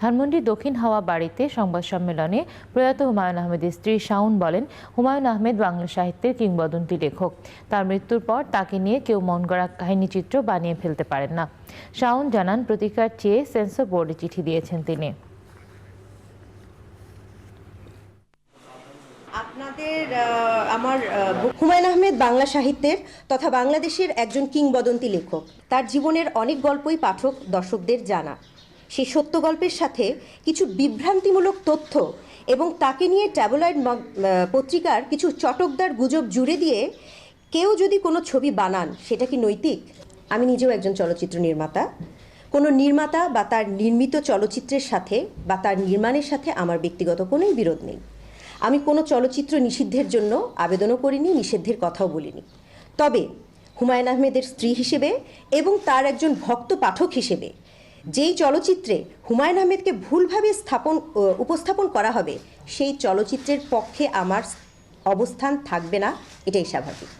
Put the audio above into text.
ধানমন্ডির দক্ষিণ হাওয়া বাড়িতে সংবাদ সম্মেলনে প্রয়াত হুমায়ুন আহমেদের স্ত্রী শাওন বলেন, হুমায়ুন আহমেদ বাংলা সাহিত্যের কিংবদন্তি লেখক। তার মৃত্যুর পর তাকে নিয়ে কেউ মন গড়া কাহিনীচিত্র বানিয়ে ফেলতে পারেন না। শাওন জানান, প্রতিকার চেয়ে সেন্সর বোর্ডে চিঠি দিয়েছেন তিনি। আমার হুমায়ুন আহমেদ বাংলা সাহিত্যের তথা বাংলাদেশের একজন কিংবদন্তি লেখক। তার জীবনের অনেক গল্পই পাঠক, দর্শকদের জানা। সেই সত্য গল্পের সাথে কিছু বিভ্রান্তিমূলক তথ্য এবং তাকে নিয়ে ট্যাবলয়েড পত্রিকার কিছু চটকদার গুজব জুড়ে দিয়ে কেউ যদি কোনো ছবি বানান, সেটা কি নৈতিক? আমি নিজেও একজন চলচ্চিত্র নির্মাতা। কোনো নির্মাতা বা তার নির্মিত চলচ্চিত্রের সাথে বা তার নির্মাণের সাথে আমার ব্যক্তিগত কোনোই বিরোধ নেই। আমি কোনো চলচ্চিত্র নিষিদ্ধের জন্য আবেদনও করিনি, নিষিদ্ধের কথাও বলিনি। তবে হুমায়ুন আহমেদের স্ত্রী হিসেবে এবং তার একজন ভক্ত পাঠক হিসেবে যেই চলচ্চিত্রে হুমায়ুন আহমেদকে ভুলভাবে স্থাপন উপস্থাপন করা হবে, সেই চলচ্চিত্রের পক্ষে আমার অবস্থান থাকবে না, এটাই স্বাভাবিক।